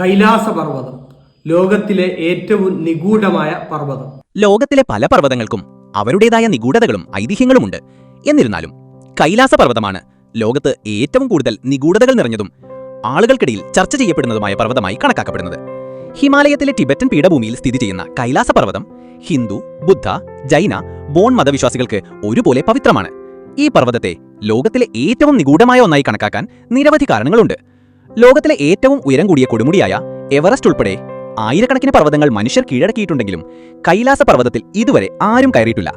കൈലാസ പർവതം ലോകത്തിലെ ഏറ്റവും നിഗൂഢമായ പർവതം. ലോകത്തിലെ പല പർവതങ്ങൾക്കും അവരുടേതായ നിഗൂഢതകളും ഐതിഹ്യങ്ങളുമുണ്ട്. എന്നിരുന്നാലും കൈലാസ പർവതമാണ് ലോകത്ത് ഏറ്റവും കൂടുതൽ നിഗൂഢതകൾ നിറഞ്ഞതും ആളുകൾക്കിടയിൽ ചർച്ച ചെയ്യപ്പെടുന്നതുമായ പർവതമായി കണക്കാക്കപ്പെടുന്നത്. ഹിമാലയത്തിലെ ടിബറ്റൻ പീഠഭൂമിയിൽ സ്ഥിതി ചെയ്യുന്ന കൈലാസ പർവതം ഹിന്ദു ബുദ്ധ ജൈന ബോൺ മതവിശ്വാസികൾക്ക് ഒരുപോലെ പവിത്രമാണ്. ഈ പർവതത്തെ ലോകത്തിലെ ഏറ്റവും നിഗൂഢമായ ഒന്നായി കണക്കാക്കാൻ നിരവധി കാരണങ്ങളുണ്ട്. ലോകത്തിലെ ഏറ്റവും ഉയരം കൂടിയ കൊടുമുടിയായ എവറസ്റ്റ് ഉൾപ്പെടെ ആയിരക്കണക്കിന് പർവതങ്ങൾ മനുഷ്യർ കീഴടക്കിയിട്ടുണ്ടെങ്കിലും കൈലാസ പർവതത്തിൽ ഇതുവരെ ആരും കയറിയിട്ടില്ല.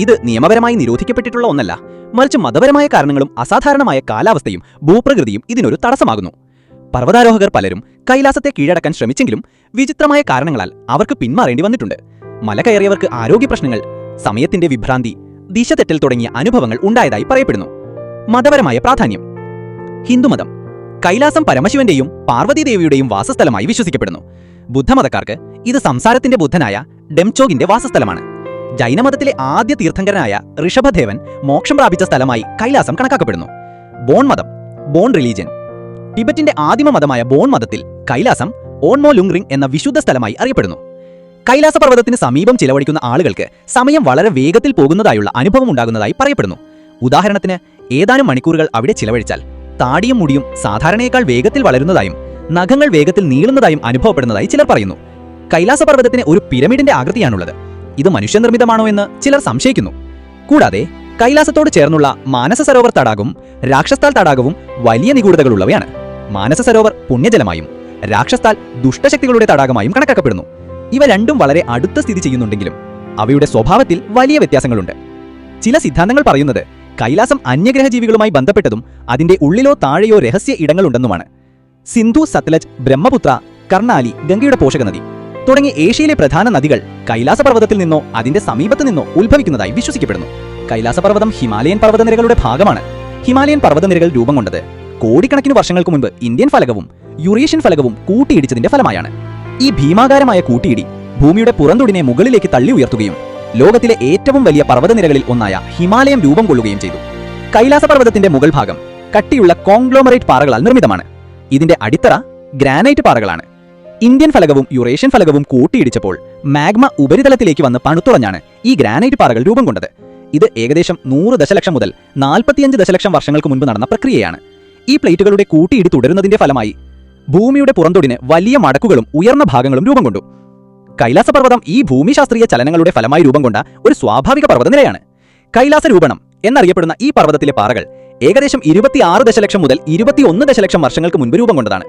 ഇത് നിയമപരമായി നിരോധിക്കപ്പെട്ടിട്ടുള്ള ഒന്നല്ല മറിച്ച് മതപരമായ കാരണങ്ങളും അസാധാരണമായ കാലാവസ്ഥയും ഭൂപ്രകൃതിയും ഇതിനൊരു തടസ്സമാകുന്നു. പർവതാരോഹകർ പലരും കൈലാസത്തെ കീഴടക്കാൻ ശ്രമിച്ചെങ്കിലും വിചിത്രമായ കാരണങ്ങളാൽ അവർക്ക് പിന്മാറേണ്ടി വന്നിട്ടുണ്ട്. മല കയറിയവർക്ക് ആരോഗ്യ പ്രശ്നങ്ങൾ സമയത്തിന്റെ വിഭ്രാന്തി ദിശ തെറ്റൽ തുടങ്ങിയ അനുഭവങ്ങൾ ഉണ്ടായതായി പറയപ്പെടുന്നു. മതപരമായ പ്രാധാന്യം. ഹിന്ദുമതം. കൈലാസം പരമശിവന്റെയും പാർവതീദേവിയുടെയും വാസസ്ഥലമായി വിശ്വസിക്കപ്പെടുന്നു. ബുദ്ധമതക്കാർക്ക് ഇത് സംസാരത്തിന്റെ ബുദ്ധനായ ഡെംചോഗിന്റെ വാസസ്ഥലമാണ്. ജൈനമതത്തിലെ ആദ്യ തീർത്ഥങ്കരനായ ഋഷഭദേവൻ മോക്ഷം പ്രാപിച്ച സ്ഥലമായി കൈലാസം കണക്കാക്കപ്പെടുന്നു. ബോൺ മതം ബോൺ റിലീജിയൻ. ടിബറ്റിന്റെ ആദിമ മതമായ ബോൺ മതത്തിൽ കൈലാസം ഓൺമോ ലുങ്റിംഗ് എന്ന വിശുദ്ധ സ്ഥലമായി അറിയപ്പെടുന്നു. കൈലാസ പർവതത്തിന് സമീപം ചിലവഴിക്കുന്ന ആളുകൾക്ക് സമയം വളരെ വേഗത്തിൽ പോകുന്നതായുള്ള അനുഭവം ഉണ്ടാകുന്നതായി പറയപ്പെടുന്നു. ഉദാഹരണത്തിന് ഏതാനും മണിക്കൂറുകൾ അവിടെ ചിലവഴിച്ചാൽ താടിയും മുടിയും സാധാരണയേക്കാൾ വേഗത്തിൽ വളരുന്നതായും നഖങ്ങൾ വേഗത്തിൽ നീളുന്നതായും അനുഭവപ്പെടുന്നതായി ചിലർ പറയുന്നു. കൈലാസ പർവതത്തിന് ഒരു പിരമിഡിന്റെ ആകൃതിയാണുള്ളത്. ഇത് മനുഷ്യനിർമ്മിതമാണോ എന്ന് ചിലർ സംശയിക്കുന്നു. കൂടാതെ കൈലാസത്തോട് ചേർന്നുള്ള മാനസ സരോവർ തടാകവും രാക്ഷസ്ഥാൽ തടാകവും വലിയ നിഗൂഢതകളുള്ളവയാണ്. മാനസ സരോവർ പുണ്യജലമായും രാക്ഷസ്ഥാൽ ദുഷ്ടശക്തികളുടെ തടാകമായും കണക്കാക്കപ്പെടുന്നു. ഇവ രണ്ടും വളരെ അടുത്ത സ്ഥിതി ചെയ്യുന്നുണ്ടെങ്കിലും അവയുടെ സ്വഭാവത്തിൽ വലിയ വ്യത്യാസങ്ങളുണ്ട്. ചില സിദ്ധാന്തങ്ങൾ പറയുന്നത് കൈലാസം അന്യഗ്രഹ ജീവികളുമായി ബന്ധപ്പെട്ടതും അതിന്റെ ഉള്ളിലോ താഴെയോ രഹസ്യ ഇടങ്ങളുണ്ടെന്നുമാണ്. സിന്ധു സത്ലജ് ബ്രഹ്മപുത്ര കർണാലി ഗംഗയുടെ പോഷകനദി തുടങ്ങി ഏഷ്യയിലെ പ്രധാന നദികൾ കൈലാസപർവതത്തിൽ നിന്നോ അതിന്റെ സമീപത്തു നിന്നോ ഉത്ഭവിക്കുന്നതായി വിശ്വസിക്കപ്പെടുന്നു. കൈലാസപർവതം ഹിമാലയൻ പർവതനിരകളുടെ ഭാഗമാണ്. ഹിമാലയൻ പർവതനിരകൾ രൂപം കൊണ്ടത് കോടിക്കണക്കിന് വർഷങ്ങൾക്ക് മുൻപ് ഇന്ത്യൻ ഫലകവും യുറേഷ്യൻ ഫലകവും കൂട്ടിയിടിച്ചതിന്റെ ഫലമായാണ്. ഈ ഭീമാകാരമായ കൂട്ടിയിടി ഭൂമിയുടെ പുറന്തൊടിനെ മുകളിലേക്ക് തള്ളി ഉയർത്തുകയും ലോകത്തിലെ ഏറ്റവും വലിയ പർവതനിരകളിൽ ഒന്നായ ഹിമാലയം രൂപം കൊള്ളുകയും ചെയ്തു. കൈലാസ പർവതത്തിന്റെ മുകൾ ഭാഗം കട്ടിയുള്ള കോൺഗ്ലോമറേറ്റ് പാറകളാൽ നിർമ്മിതമാണ്. ഇതിന്റെ അടിത്തറ ഗ്രാനൈറ്റ് പാറകളാണ്. ഇന്ത്യൻ ഫലകവും യുറേഷ്യൻ ഫലകവും കൂട്ടിയിടിച്ചപ്പോൾ മാഗ്മ ഉപരിതലത്തിലേക്ക് വന്ന് പണുത്തുറഞ്ഞാണ് ഈ ഗ്രാനൈറ്റ് പാറകൾ രൂപം കൊണ്ടത്. ഇത് ഏകദേശം നൂറ് ദശലക്ഷം മുതൽ നാൽപ്പത്തിയഞ്ച് ദശലക്ഷം വർഷങ്ങൾക്ക് മുൻപ് നടന്ന പ്രക്രിയയാണ്. ഈ പ്ലേറ്റുകളുടെ കൂട്ടിയിടി തുടരുന്നതിന്റെ ഫലമായി ഭൂമിയുടെ പുറന്തൊടിന് വലിയ മടക്കുകളും ഉയർന്ന ഭാഗങ്ങളും രൂപം കൊണ്ടു. കൈലാസപർവതം ഈ ഭൂമിശാസ്ത്രീയ ചലനങ്ങളുടെ ഫലമായി രൂപം കൊണ്ട ഒരു സ്വാഭാവിക പർവതനിരയാണ്. കൈലാസ രൂപണം എന്നറിയപ്പെടുന്ന ഈ പർവതത്തിലെ പാറകൾ ഏകദേശം ഇരുപത്തിയാറ് ദശലക്ഷം മുതൽ ഇരുപത്തിയൊന്ന് ദശലക്ഷം വർഷങ്ങൾക്ക് മുൻപ് രൂപം കൊണ്ടതാണ്.